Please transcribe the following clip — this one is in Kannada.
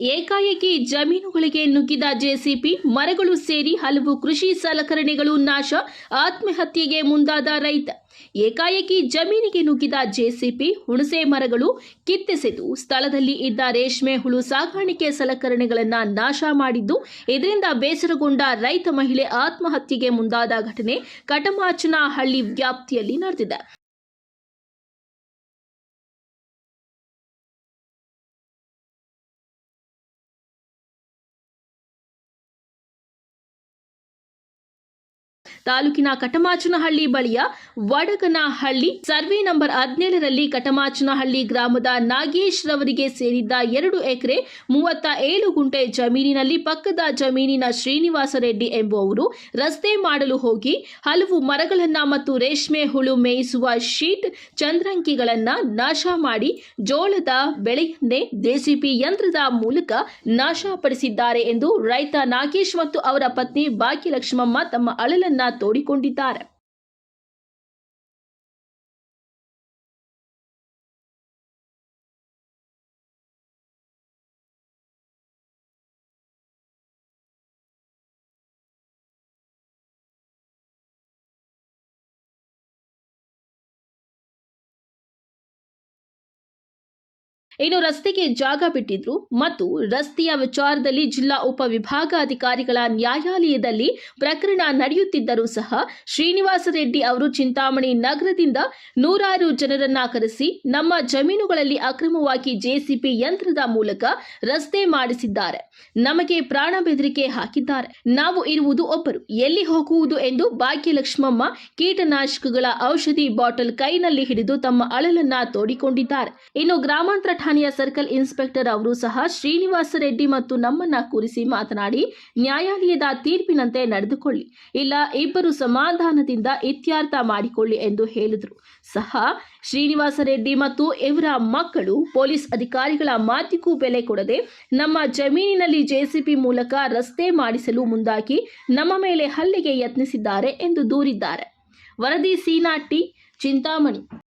ಏಕಾಏಕಿ ಜಮೀನುಗಳಿಗೆ ನುಗ್ಗಿದ ಜೆಸಿಪಿ, ಮರಗಳು ಸೇರಿ ಹಲವು ಕೃಷಿ ಸಲಕರಣೆಗಳು ನಾಶ, ಆತ್ಮಹತ್ಯೆಗೆ ಮುಂದಾದ ರೈತ. ಏಕಾಏಕಿ ಜಮೀನಿಗೆ ನುಗ್ಗಿದ ಜೆಸಿಪಿ, ಹುಣಸೆ ಮರಗಳು ಕಿತ್ತೆಸೆದು ಸ್ಥಳದಲ್ಲಿ ಇದ್ದ ರೇಷ್ಮೆ ಹುಳು ಸಾಗಾಣಿಕೆ ಸಲಕರಣೆಗಳನ್ನು ನಾಶ ಮಾಡಿದ್ದು, ಇದರಿಂದ ಬೇಸರಗೊಂಡ ರೈತ ಮಹಿಳೆ ಆತ್ಮಹತ್ಯೆಗೆ ಮುಂದಾದ ಘಟನೆ ಕಟಮಾಚನಹಳ್ಳಿ ವ್ಯಾಪ್ತಿಯಲ್ಲಿ ನಡೆದಿದೆ. ತಾಲೂಕಿನ ಕಟಮಾಚನಹಳ್ಳಿ ಬಳಿಯ ವಡಗನಹಳ್ಳಿ ಸರ್ವೆ ನಂಬರ್ ಹದಿನೇಳರಲ್ಲಿ ಕಟಮಾಚನಹಳ್ಳಿ ಗ್ರಾಮದ ನಾಗೇಶ್ ರವರಿಗೆ ಸೇರಿದ್ದ ಎರಡು ಎಕರೆ ಮೂವತ್ತ ಏಳು ಗುಂಟೆ ಜಮೀನಿನಲ್ಲಿ ಪಕ್ಕದ ಜಮೀನಿನ ಶ್ರೀನಿವಾಸ ರೆಡ್ಡಿ ಎಂಬುವವರು ರಸ್ತೆ ಮಾಡಲು ಹೋಗಿ ಹಲವು ಮರಗಳನ್ನ ಮತ್ತು ರೇಷ್ಮೆ ಹುಳು ಮೇಯಿಸುವ ಶೀಟ್ ಚಂದ್ರಂಕಿಗಳನ್ನ ನಾಶ ಮಾಡಿ ಜೋಳದ ಬೆಳೆಯನ್ನೇ ಜೆಸಿಪಿ ಯಂತ್ರದ ಮೂಲಕ ನಾಶಪಡಿಸಿದ್ದಾರೆ ಎಂದು ರೈತ ನಾಗೇಶ್ ಮತ್ತು ಅವರ ಪತ್ನಿ ಭಾಗ್ಯಲಕ್ಷ್ಮಮ್ಮ ತಮ್ಮ ಅಳಲನ್ನ ತೋಡಿಕೊಂಡಿದ್ದಾರೆ. ಇನ್ನು ರಸ್ತೆಗೆ ಜಾಗ ಬಿಟ್ಟಿದ್ರು ಮತ್ತು ರಸ್ತೆಯ ವಿಚಾರದಲ್ಲಿ ಜಿಲ್ಲಾ ಉಪವಿಭಾಗಾಧಿಕಾರಿಗಳ ನ್ಯಾಯಾಲಯದಲ್ಲಿ ಪ್ರಕರಣ ನಡೆಯುತ್ತಿದ್ದರೂ ಸಹ ಶ್ರೀನಿವಾಸ ರೆಡ್ಡಿ ಅವರು ಚಿಂತಾಮಣಿ ನಗರದಿಂದ ನೂರಾರು ಜನರನ್ನ ಕರೆಸಿ ನಮ್ಮ ಜಮೀನುಗಳಲ್ಲಿ ಅಕ್ರಮವಾಗಿ ಜೆಸಿಪಿ ಯಂತ್ರದ ಮೂಲಕ ರಸ್ತೆ ಮಾಡಿಸಿದ್ದಾರೆ. ನಮಗೆ ಪ್ರಾಣ ಬೆದರಿಕೆ ಹಾಕಿದ್ದಾರೆ. ನಾವು ಇರುವುದು ಒಬ್ಬರು. ಎಲ್ಲಿ ಹೋಗುವುದು ಎಂದು ಭಾಗ್ಯಲಕ್ಷ್ಮಮ್ಮ ಕೀಟನಾಶಕಗಳ ಔಷಧಿ ಬಾಟಲ್ ಕೈನಲ್ಲಿ ಹಿಡಿದು ತಮ್ಮ ಅಳಲನ್ನ ತೋಡಿಕೊಂಡಿದ್ದಾರೆ. ಇನ್ನು ಗ್ರಾಮಾಂತರ ಠಾಣೆಯ ಸರ್ಕಲ್ ಇನ್ಸ್ಪೆಕ್ಟರ್ ಅವರು ಸಹ ಶ್ರೀನಿವಾಸ ರೆಡ್ಡಿ ಮತ್ತು ನಮ್ಮನ್ನ ಕೂರಿಸಿ ಮಾತನಾಡಿ ನ್ಯಾಯಾಲಯದ ತೀರ್ಪಿನಂತೆ ನಡೆದುಕೊಳ್ಳಿ. ಇಲ್ಲ, ಇಬ್ಬರು ಸಮಾಧಾನದಿಂದ ಇತ್ಯರ್ಥ ಮಾಡಿಕೊಳ್ಳಿ ಎಂದು ಹೇಳಿದರು. ಸಹ ಶ್ರೀನಿವಾಸ ರೆಡ್ಡಿ ಮತ್ತು ಇವರ ಮಕ್ಕಳು ಪೊಲೀಸ್ ಅಧಿಕಾರಿಗಳ ಮಾತಿಗೂ ಬೆಲೆ ಕೊಡದೆ ನಮ್ಮ ಜಮೀನಿನಲ್ಲಿ ಜೆಸಿಪಿ ಮೂಲಕ ರಸ್ತೆ ಮಾಡಿಸಲು ಮುಂದಾಗಿ ನಮ್ಮ ಮೇಲೆ ಹಲ್ಲೆಗೆ ಯತ್ನಿಸಿದ್ದಾರೆ ಎಂದು ದೂರಿದ್ದಾರೆ. ವರದಿ ಸೀನಾಟಿ ಚಿಂತಾಮಣಿ.